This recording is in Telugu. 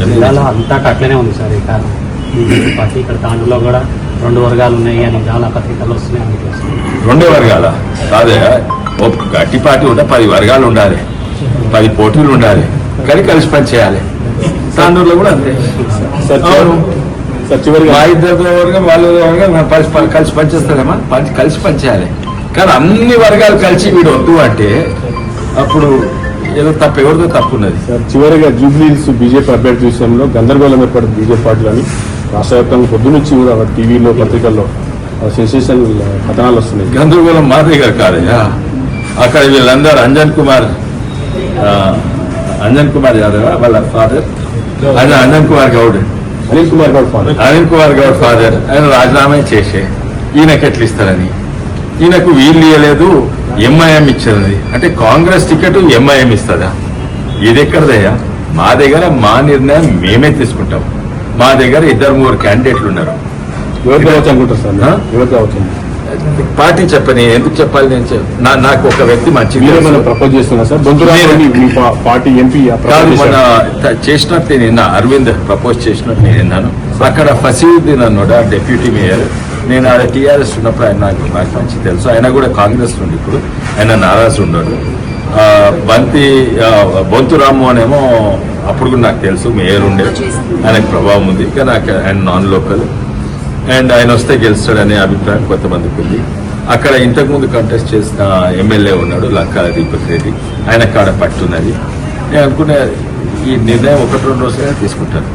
జిల్లాలో అంతా అట్లనే ఉంది సార్ ఇక బీజేపీ పార్టీ ఇక్కడ తాండూరులో కూడా రెండు వర్గాలు ఉన్నాయి అని చాలా పత్రికలు వస్తున్నాయి. రెండే వర్గాల? కాదే ఓ గట్టి పార్టీ ఉంటే పది వర్గాలు ఉండాలి పది పోటీలు ఉండాలి కానీ కలిసి పని చేయాలి. తాండూరులో కూడా అంతే. మా ఇద్దరు వర్గం వాళ్ళ వర్గం కలిసి పని- కలిసి పనిచేస్తారేమా పని కలిసి పనిచేయాలి కానీ అన్ని వర్గాలు కలిసి వీడు వద్దు అంటే అప్పుడు ఏదో తప్పు ఎవరిదో తప్పు ఉన్నది. సార్ చివరిగా జూబ్లీస్ బీజేపీ అభ్యర్థి విషయంలో గందరగోళం ఏర్పడింది బీజేపీ పార్టీలని. రాష్ట్ర వ్యాప్తంగా పొద్దు నుంచి కూడా టీవీలో పత్రికల్లో సెన్సేషన్ కథనాలు వస్తున్నాయి. గందరగోళం మాదిరిగా కాదయ్యా. అక్కడ వీళ్ళందరూ అంజన్ కుమార్ అంజన్ కుమార్ యాదవ్ వాళ్ళ ఫాదర్ ఆయన అంజన్ కుమార్ గౌడ్. అనిల్ కుమార్ గౌడ్ ఫాదర్ అనిల్ కుమార్ గౌడ్ ఫాదర్ ఆయన రాజీనామా చేసే. ఈయనకి ఎట్లా ఇస్తారని. ఈయనకు వీళ్ళు ఇవ్వలేదు ఎంఐఎం ఇచ్చింది. అంటే కాంగ్రెస్ టికెట్ ఎంఐఎం ఇస్తుందా? ఇది ఎక్కడదయ్యా? మా దగ్గర మా నిర్ణయం మేమే తీసుకుంటాం. మా దగ్గర ఇద్దరు మూడు క్యాండిడేట్లు ఉన్నారు. పార్టీ చెప్పని ఎందుకు చెప్పాలి నేను నాకు ఒక వ్యక్తి మంచి ప్రపోజ్ చేస్తున్నా సార్? పార్టీ ఎంపీ కాదు మన త- చేసినట్టు నిన్న అరవింద్ ప్రపోజ్ చేసినట్టు నేను విన్నాను. అక్కడ ఫసీవుద్దీన్ అన్నాడు డెప్యూటీ మేయర్. నేను ఆడ టీఆర్ఎస్ ఉన్నప్పుడు ఆయన నాకు నాకు మంచి తెలుసు. ఆయన కూడా కాంగ్రెస్ నుండి ఇప్పుడు. ఆయన నారాజు ఉన్నాడు బంతి ఆ, బొంతు రాము అనేమో అప్పుడు కూడా నాకు తెలుసు. మేయర్ ఉండే. ఆయనకు ప్రభావం ఉంది. కానీ నాకు ఆయన నాన్ లోకల్. అండ్ ఆయన వస్తే గెలుస్తాడనే అభిప్రాయం కొంతమందికి ఉంది. అక్కడ ఇంతకుముందు కంటెస్ట్ చేసిన ఎమ్మెల్యే ఉన్నాడు లంకా దీపక్ రెడ్డి. ఆయన కాడ పట్టున్నది నేను అనుకునే ఈ నిర్ణయం ఒకటి రెండు రోజులు తీసుకుంటాను.